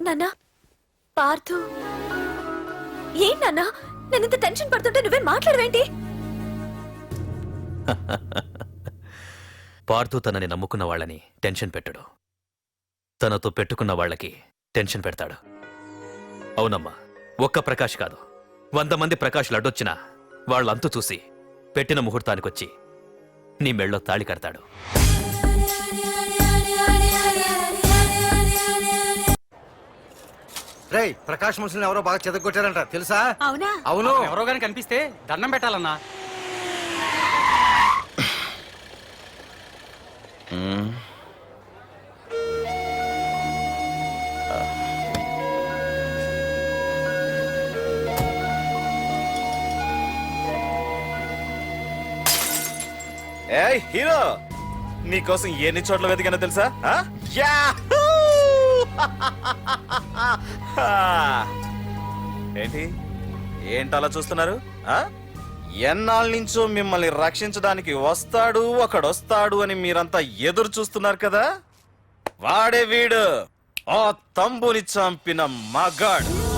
నాన్న? పార్థు. ఏం నాన్న? నేను ఇంత టెన్షన్ పడుతుంటే నువ్వేం మాట్లాడవేంటి? పార్థు తనని నమ్ముకున్న వాళ్ళని టెన్షన్ పెట్టడు. తనతో పెట్టుకున్న వాళ్ళకి టెన్షన్ పెడతాడు. అవునమ్మా ఒక్క ప్రకాష్ కాదు. వంద మంది ప్రకాష్లు అడ్డొచ్చినా వాళ్ళంతు చూసి పెట్టిన ముహూర్తానికొచ్చి నీ మెళ్ళో తాళి కడతాడు. రేయ్ ప్రకాష్ మనుషుల్ని ఎవరో బాగా చెదగొట్టారంట తెలుసా? అవునా? అవును. ఎవరో గాని కనిపిస్తే దండం పెట్టాలన్నా. ఏ హీరో! నీకోసం ఎన్ని చోట్ల వెతికానో తెలుసా? ఆ? ఏంటి ఏంటి? అలా చూస్తున్నారు? ఆ? ఎన్నాళ్ళ నుంచో మిమ్మల్ని రక్షించడానికి వస్తాడు ఒకడొస్తాడు అని మీరంతా ఎదురు చూస్తున్నారు కదా? వాడే వీడు. ఆ తంబుని చంపిన మగాడు.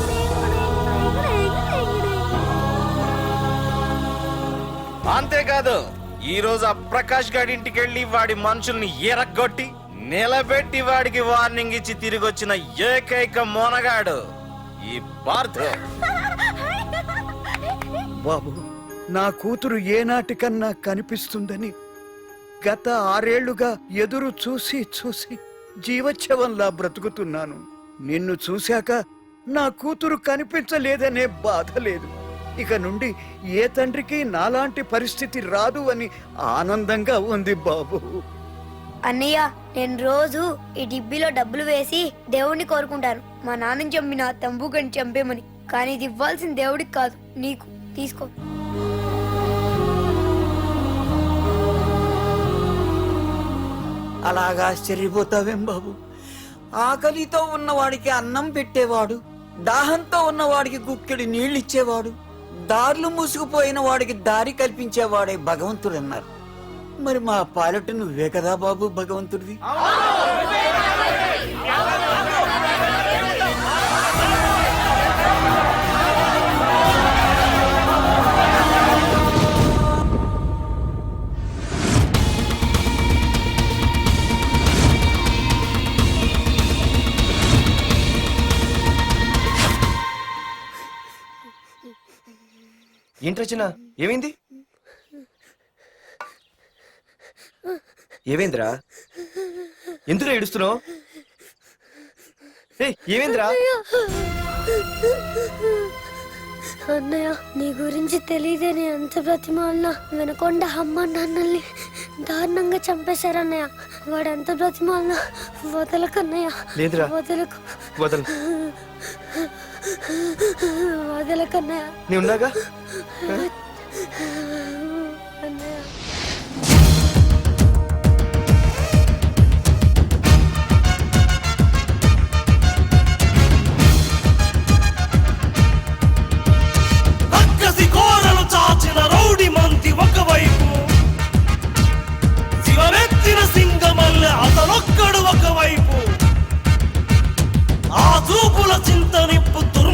అంతేకాదు ఈ రోజు ఆ ప్రకాష్ గాడి ఇంటికి వెళ్ళి వాడి మనుషుల్ని ఎరగొట్టి నిలబెట్టి వాడికి వార్నింగ్ ఇచ్చి తిరిగి వచ్చిన ఏకైక మోనగాడు ఈ పార్థ బాబు నా కూతురు ఏనాటికన్నా కనిపిస్తుందని గత ఆరేళ్ళుగా ఎదురు చూసి చూసి జీవచ్ఛవంలా బ్రతుకుతున్నాను. నిన్ను చూశాక నా కూతురు కనిపించలేదనే బాధ లేదు. ఇక నుండి ఏ తండ్రికి నాలాంటి పరిస్థితి రాదు అని ఆనందంగా ఉంది బాబు. అన్నయ్య నేను రోజు ఈ డిబ్బీలో డబ్బులు వేసి దేవుణ్ణి కోరుకుంటాను. మా నాన్నని చంపిన తంబుగని చంపేమని. కానీ ఇది ఇవ్వాల్సిన దేవుడికి కాదు నీకు. తీసుకో. అలాగా ఆశ్చర్యపోతావేం బాబు? ఆకలితో ఉన్నవాడికి అన్నం పెట్టేవాడు దాహంతో ఉన్నవాడికి గుక్కెడి నీళ్ళిచ్చేవాడు దారులు మూసుకుపోయిన వాడికి దారి కల్పించేవాడే భగవంతుడు అన్నారు మరి మా పాలెట నువ్వే కదా బాబు భగవంతుడివి? ఏంటి రచన ఏమైంది? ఏమైందిరా ఎందుకు ఏడుస్తున్నావు? ఏయ్, ఏమైందిరా అన్నయ్య. నీ గురించి తెలియదని ఎంత బ్రతిమాలినా. వినకొండ అమ్మ నాన్నల్ని దారుణంగా చంపేశారన్నయ్య. వాడు ఎంత బ్రతిమాలినా వదలకన్నయ్య లేదురా. వదలకు. వదలు. వదలకన్నయ్య ఉన్నాగా? tão limpo, tudo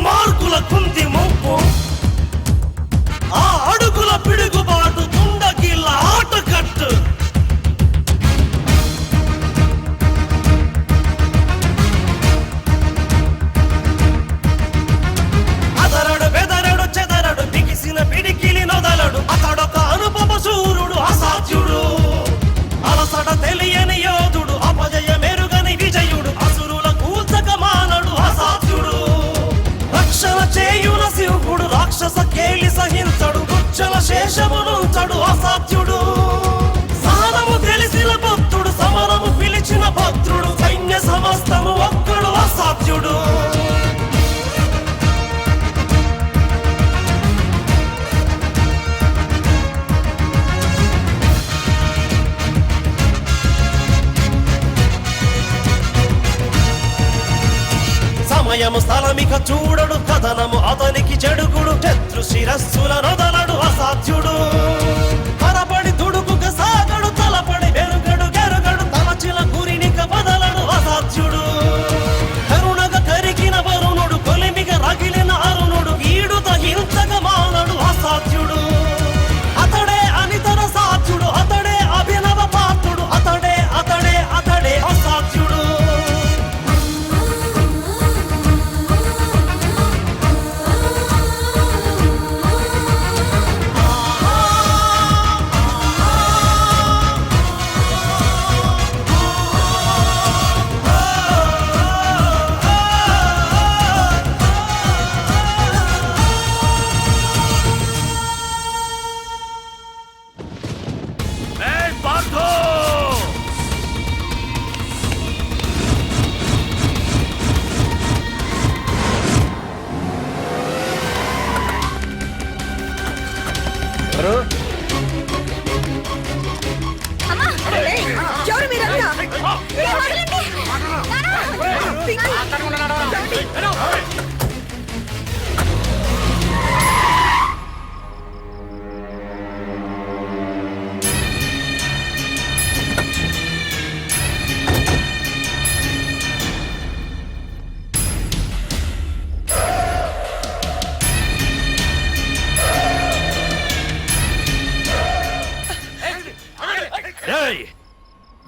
సమయము స్థలమిక చూడడు కథనము అతనికి చెడుకుడు శత్రు శిరస్సుల నొదలడు అసాధ్యుడు.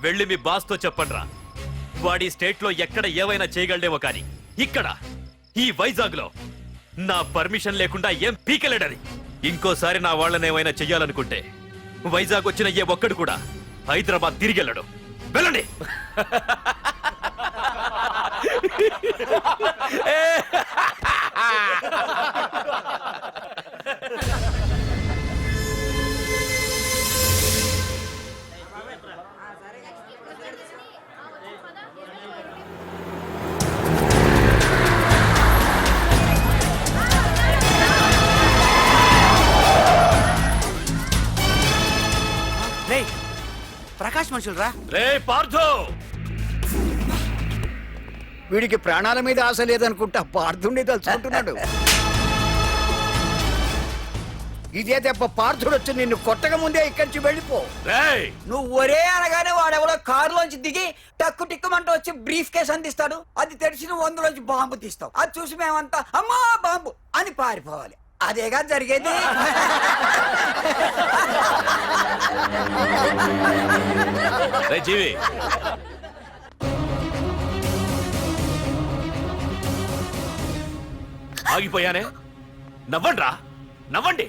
వెళ్ళి మీ బాస్తో చెప్పండ్రా. వాడి స్టేట్లో ఎక్కడ ఏవైనా చేయగలడేమో కానీ ఇక్కడ ఈ వైజాగ్లో నా పర్మిషన్ లేకుండా ఏం పీకలేడని ఇంకోసారి నా వాళ్ళని ఏమైనా చెయ్యాలనుకుంటే వైజాగ్ వచ్చిన ఏ ఒక్కడు కూడా హైదరాబాద్ తిరిగి వెళ్ళడు. వెళ్ళండి. రే మనుషులు రా రే పార్థో! వీడికి ప్రాణాల మీద ఆశ లేదనుకుంటా పార్థుండి తలుచుకుంటున్నాడు. ఇదే దెబ్బ పార్థుడు వచ్చి నిన్ను కొట్టక ముందే ఇక్కడి నుంచి వెళ్ళిపో. రేయ్! నువ్వు ఒరే అనగానే వాడెవడో కారులోంచి దిగి టక్కు టిక్కుమంటూ వచ్చి బ్రీఫ్ కేస్ అందిస్తాడు. అది తెరిచి నువ్వు అందులోంచి బాంబు తీస్తావు. అది చూసి మేమంతా అమ్మా బాంబు! అని పారిపోవాలి. అదేగా జరిగేది. రే జీవి. ఆగిపోయానే? నవ్వండ్రా. నవ్వండి.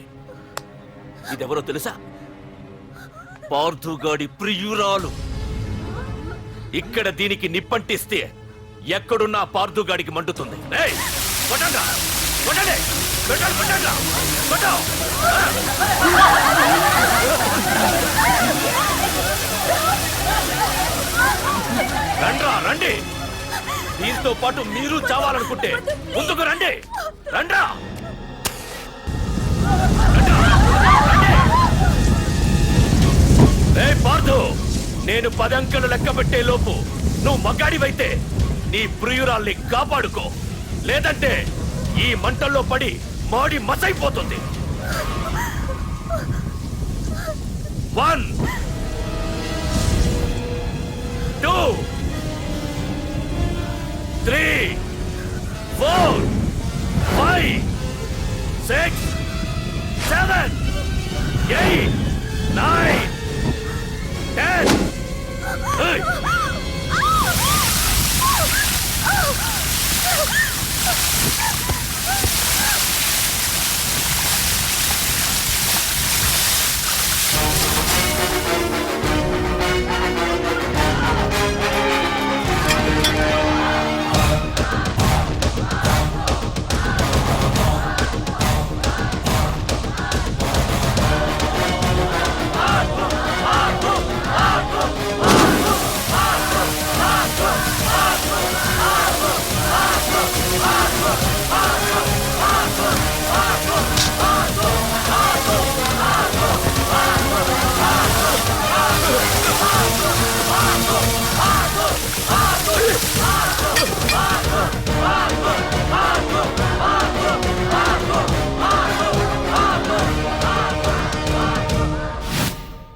ఇదెవరో తెలుసా? పార్థుగాడి ప్రియురాలు. ఇక్కడ దీనికి నిప్పంటిస్తే ఎక్కడున్నా పార్థుగాడికి మండుతుంది. రేయ్, కొట్టండ్రా, కొట్టండి, కొట్టండి, రండ్రా రండి. దీంతో పాటు మీరు చావాలనుకుంటే ముందుకు రండి. రండ్రా. రే పార్థు నేను పదంకెలు లెక్క పెట్టే లోపు నువ్వు మగాడివైతే నీ ప్రియురాల్ని కాపాడుకో. లేదంటే ఈ మంటల్లో పడి మాడి మసైపోతుంది. One two three four five six seven eight nine ten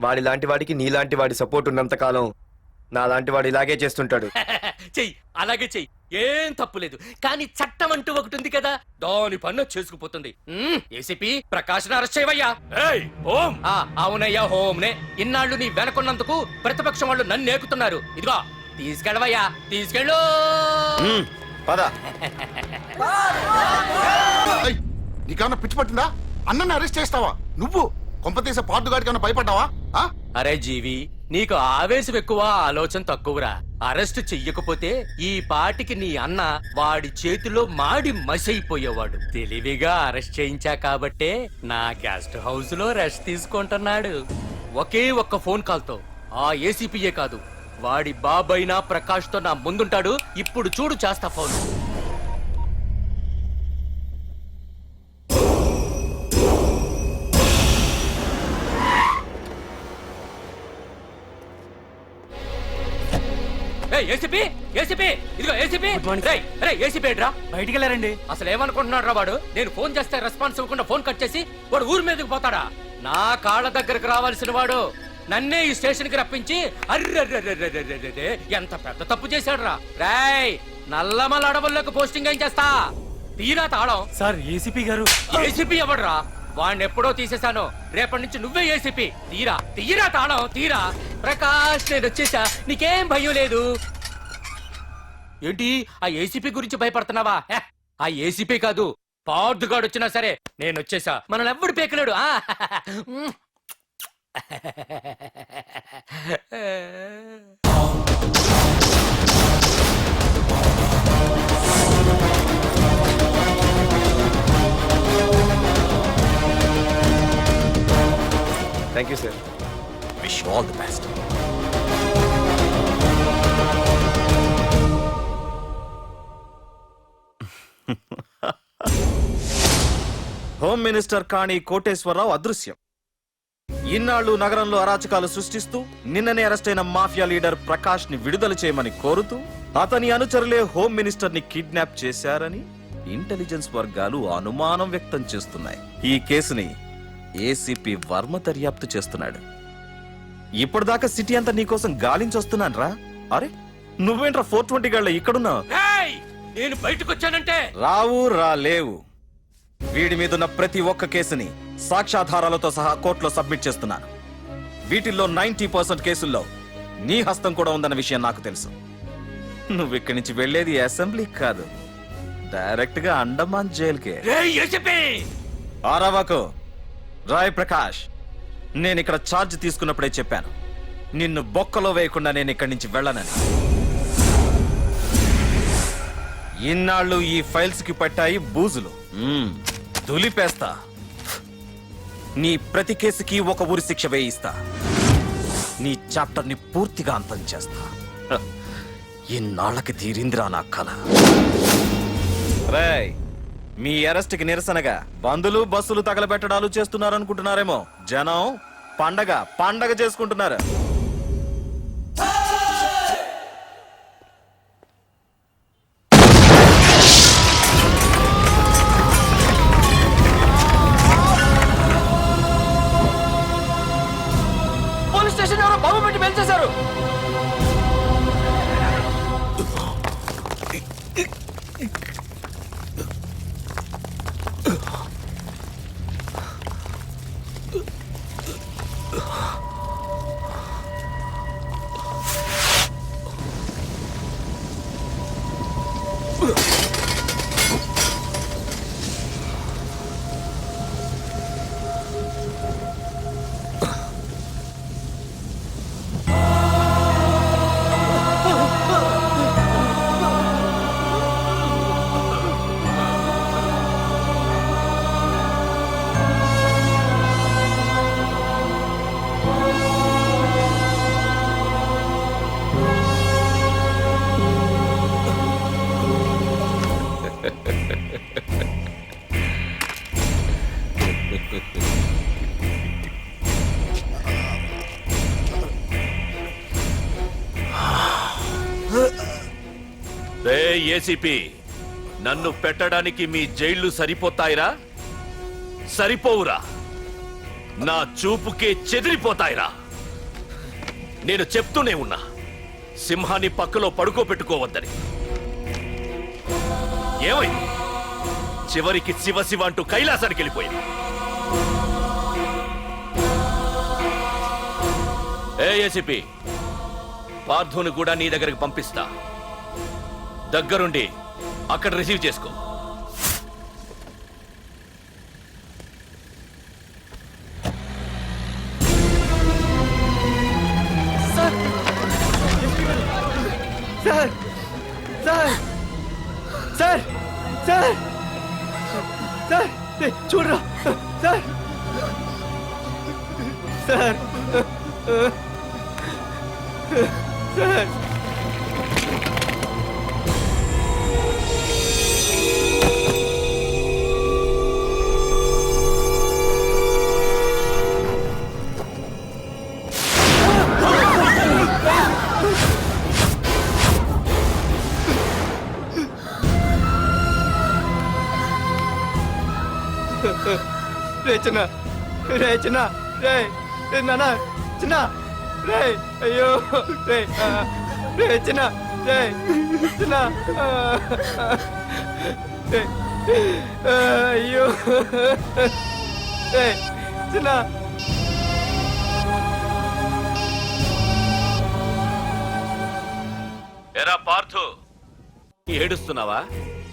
వాడిలాంటి వాడికి నీలాంటి వాడి సపోర్ట్ ఉన్నంత కాలం నాలాంటి వాడు ఇలాగే చేస్తుంటాడు. చెయ్యి అలాగే చెయ్యి. ఏం తప్పులేదు కానీ చట్టం అంటూ ఒకటి ఉంది కదా. దాని పన్ను చేసుకుపోతుంది. ఏసీపీ ప్రకాశ్ అరెస్ట్ చేయవయ్యా. ఏయ్ ఓం ఆ, అవునయ్యా హోమ్నే. ఇన్నాళ్ళు నీ వెనకున్నందుకు ప్రతిపక్షం వాళ్ళు నన్ను ఏకుతున్నారు. ఇదిగో తీసుకెళ్ళవయ్యా తీసుకెళ్ళు. పద. నీకేమన్నా పిచ్చి పట్టిందా? అన్నని అరెస్ట్ చేస్తావా? నువ్వు కొంపతీసే పాటుగాడికి ఏమన్నా భయపడ్డావా? అరే జీవి నీకు ఆవేశం ఎక్కువ ఆలోచన తక్కువరా? అరెస్ట్ చెయ్యకపోతే ఈ పాటికి నీ అన్న వాడి చేతిలో మాడి మసైపోయేవాడు. తెలివిగా అరెస్ట్ చేయించా కాబట్టే నా గెస్ట్ హౌస్లో రెస్ట్ తీసుకుంటున్నాడు. ఒకే ఒక్క ఫోన్ కాల్తో. ఆ ఏసీపీయే కాదు. వాడి బాబైనా ప్రకాష్తో నా ముందుంటాడు. ఇప్పుడు చూడు చేస్తా ఫోన్. ఏసీపీ? ఏసీపీ? ఇదిగో ఏసీపీ? రేయ్, రేయ్, ఏసీపీ ఏంట్రా బయటికి వెళ్ళారండి అసలు ఏమనుకుంటున్నాడు రా వాడు నేను ఫోన్ చేస్తే రెస్పాన్స్ ఇవ్వకుండా ఫోన్ కట్ చేసి వాడు ఊరి మీదకి పోతాడా? నా కాళ్ళ దగ్గరకు రావాల్సిన వాడు నన్నే ఈ స్టేషన్కి రప్పించి అర్రెర్రెర్రెర్రెర్రెర్రె, ఎంత పెద్ద తప్పు చేశాడు రా రాయ్ నల్లమల అడవుల్లోకి పోస్టింగ్ ఏం చేస్తా? తీరా తాళం. సార్ ఏసీపీ గారు. ఏసీపీ ఎవడ్రా? వాడిని ఎప్పుడో తీసేశాను. రేపటి నుంచి నువ్వే ఏసీపీ. తీరా తీరా తాళం తీరా. ప్రకాష్ నేను వచ్చేసా. నీకేం భయం లేదు. ఏంటి? ఆ ఏసీపీ గురించి భయపడుతున్నావా? హే, ఆ ఏసీపీ కాదు. పార్దుగాడు వచ్చినా సరే నేను వచ్చేసా. మనల్ని ఎవ్వడు పేకలేడు. ఆ ఉమ్. Thank you sir wish all the best home minister Kani Koteswararao అదృశ్యం. ఇన్నాళ్ళు నగరంలో అరాచకాలు సృష్టిస్తూ నిన్ననే అరెస్ట్ అయిన మాఫియా లీడర్ ప్రకాష్ని విడుదల చేయమని కోరుతూ అతని అనుచరులే హోమ్ మినిస్టర్ని కిడ్నాప్ చేశారని ఇంటెలిజెన్స్ వర్గాలు అనుమానం వ్యక్తం చేస్తున్నాయి. ఈ కేసుని ఏసీపీ వర్మ దర్యాప్తు చేస్తున్నాడు. ఇప్పటిదాకా సిటీ అంతా నీకోసం గాలించొస్తున్నాను రా. అరే నువ్వేంట్రా ఫోర్ ట్వంటీ గళ్ళ ఇక్కడున్నావు? నేను బయటకు వచ్చానంటే రావు రా లేవు. వీడి మీదున్న ప్రతి ఒక్క కేసుని సాక్ష్యాధారాలతో సహా కోర్టులో సబ్మిట్ చేస్తున్నాను. వీటిల్లో నైన్టీ పర్సెంట్ కేసుల్లో నీ హస్తం కూడా ఉందన్న విషయం నాకు తెలుసు. నువ్వు ఇక్కడి నుంచి వెళ్ళేది అసెంబ్లీ కాదు. డైరెక్ట్గా అండమాన్ జైలుకే. ఆరావాకు రాయ్ ప్రకాష్ నేను ఇక్కడ ఛార్జ్ తీసుకున్నప్పుడే చెప్పాను. నిన్ను బొక్కలో వేయకుండా నేను ఇక్కడి నుంచి వెళ్ళనని. ఇన్నాళ్ళు ఈ ఫైల్స్కి పట్టాయి బూజులు. దులిపేస్తా. నీ ప్రతి కేసుకి ఒక ఊరి శిక్ష వేయిస్తా. నీ చాప్టర్ని పూర్తిగా అంతం చేస్తా. ఇన్నాళ్ళకి తీరిందిరా నా కళ రేయ్ మీ అరెస్ట్కి నిరసనగా బందులు బస్సులు తగలబెట్టడాలు చేస్తున్నారనుకుంటున్నారేమో. జనం పండగ పండగ చేసుకుంటున్నారు. ఏసీపీ నన్ను పెట్టడానికి మీ జైళ్ళు సరిపోతాయిరా? సరిపోవురా. నా చూపుకే చెదిరిపోతాయిరా. నేను చెప్తూనే ఉన్నా సింహాన్ని పక్కలో పడుకోబెట్టుకోవద్దని. ఏమైంది చివరికి శివ శివ అంటూ కైలాసానికి వెళ్ళిపోయింది ఏ ఏసీపీ పార్థుని కూడా నీ దగ్గరికి పంపిస్తా. దగ్గరుండి అక్కడ రిసీవ్ చేసుకో. Sir! Sir! Sir! Sir! Sir! చూడరా! సార్! సార్! సార్! రే చిన్న రే చిన్న రే నాన్న చిన్న రే అయ్యో రే రే చిన్న రే చిన్న అయ్యో రే చిన్న. ఎరా పార్థు. ఏడుస్తున్నావా?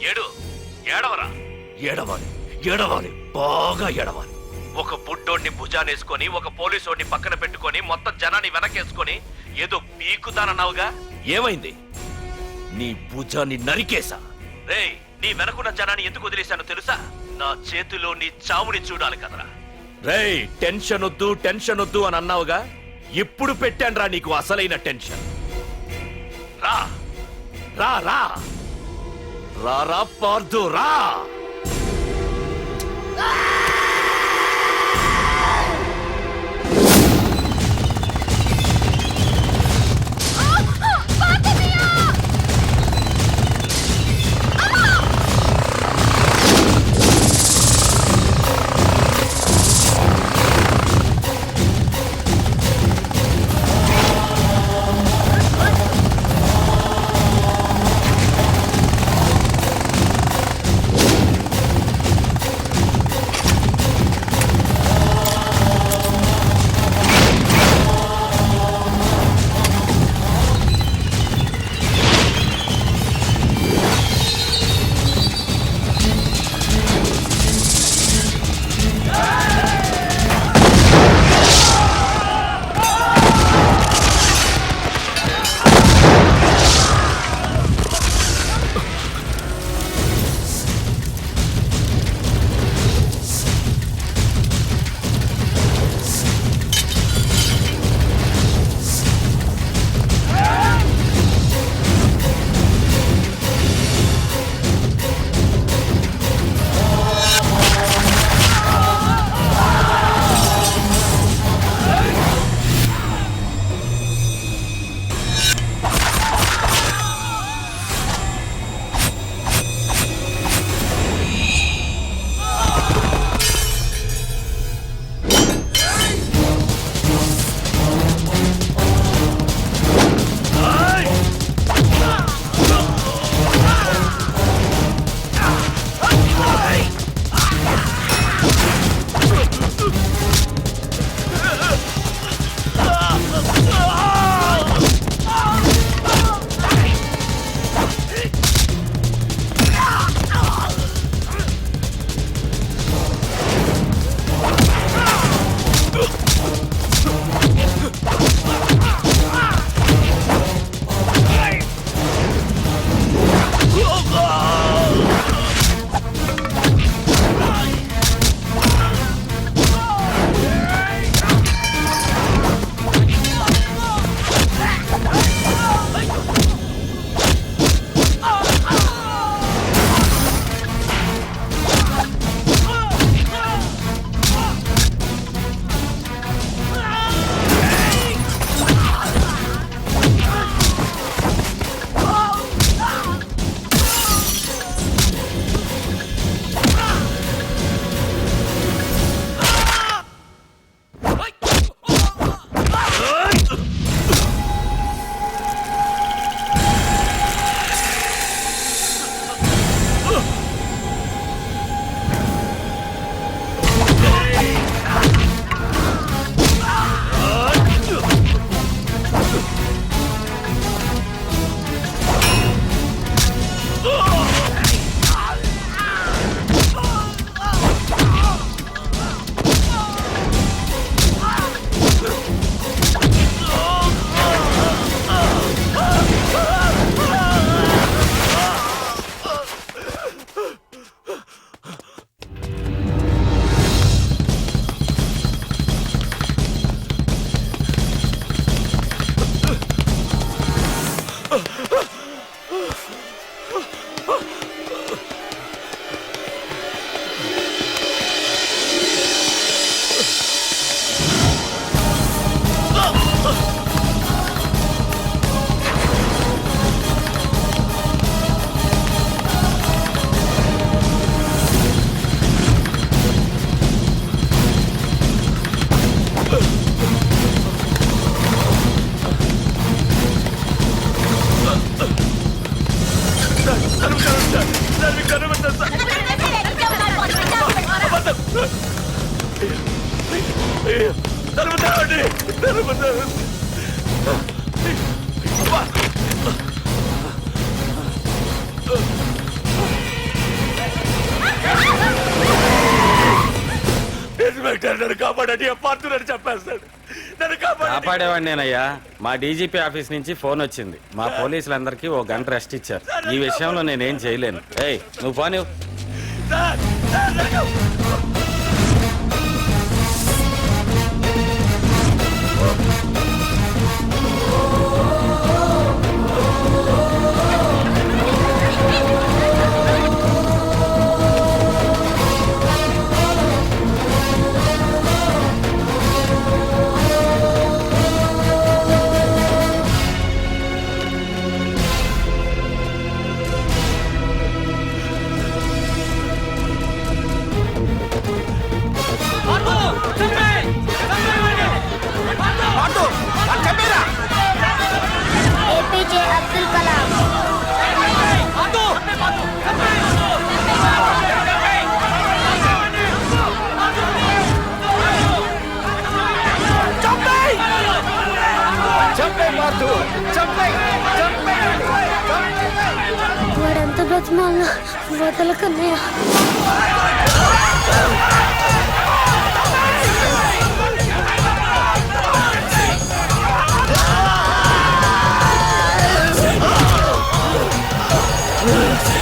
ఏడు ఏడవరా. ఏడవాలి ఏడవాలి. బాగా ఎడవాలి ఒక బుడ్డోడిని భుజానేసుకొని ఒక పోలీసోడిని పక్కన పెట్టుకొని మొత్తం జనాన్ని వెనకేసుకొని ఏదో పీకుతానన్నావుగా? ఏమైంది? నీ భుజాన్ని నరికేశా? రేయ్ నీ వెనకున్న జనాన్ని ఎందుకు వదిలేశాను తెలుసా? నా చేతిలో నీ చావుని చూడాలి కదరా. రేయ్ టెన్షన్ వద్దు టెన్షన్ వద్దు అని అన్నావుగా? ఇప్పుడు పెట్టానురా నీకు అసలైన టెన్షన్. రా. రా రా. రా రా పార్దు రా. నన్ను నేనయ్యా మా డీజీపీ ఆఫీస్ నుంచి ఫోన్ వచ్చింది మా పోలీసులందరికీ ఓ గంట రెస్ట్ ఇచ్చారు ఈ విషయంలో నేనేం చేయలేను ఏయ్ నువ్వు ఫోన్ చంపే పార్థు చంపే చంపే వాడంత బ్రతిమాలన వదలకన్నయ్య. ఆ